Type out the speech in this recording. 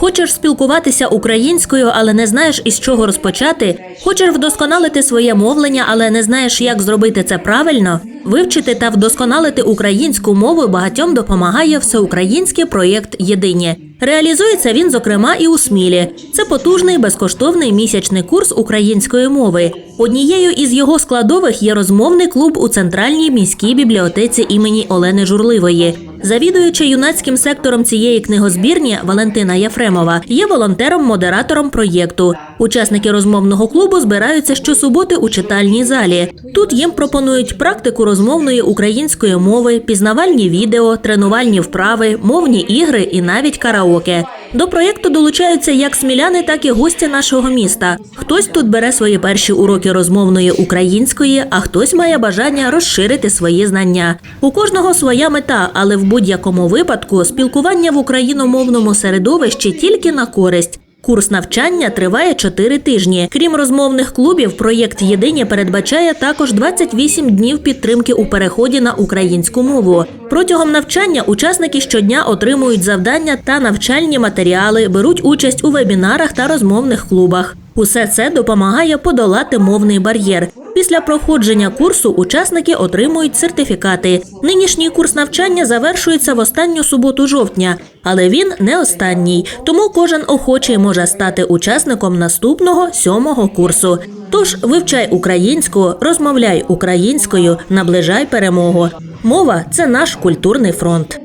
Хочеш спілкуватися українською, але не знаєш із чого розпочати? Хочеш вдосконалити своє мовлення, але не знаєш, як зробити це правильно? Вивчити та вдосконалити українську мову багатьом допомагає всеукраїнський проєкт Єдині. Реалізується він, зокрема, і у Смілі. Це потужний безкоштовний місячний курс української мови. Однією із його складових є розмовний клуб у центральній міській бібліотеці імені Олени Журливої. Завідуюча юнацьким сектором цієї книгозбірні Валентина Яфремова є волонтером-модератором проєкту. Учасники розмовного клубу збираються щосуботи у читальній залі. Тут їм пропонують практику розмовної української мови, пізнавальні відео, тренувальні вправи, мовні ігри і навіть караоке. До проєкту долучаються як сміляни, так і гості нашого міста. Хтось тут бере свої перші уроки розмовної української, а хтось має бажання розширити свої знання. У кожного своя мета, але в будь-якому випадку спілкування в україномовному середовищі тільки на користь. Курс навчання триває 4 тижні. Крім розмовних клубів, проєкт Єдині передбачає також 28 днів підтримки у переході на українську мову. Протягом навчання учасники щодня отримують завдання та навчальні матеріали, беруть участь у вебінарах та розмовних клубах. Усе це допомагає подолати мовний бар'єр. Після проходження курсу учасники отримують сертифікати. Нинішній курс навчання завершується в останню суботу жовтня, але він не останній, тому кожен охочий може стати учасником наступного сьомого курсу. Тож вивчай українську, розмовляй українською, наближай перемогу. Мова це наш культурний фронт.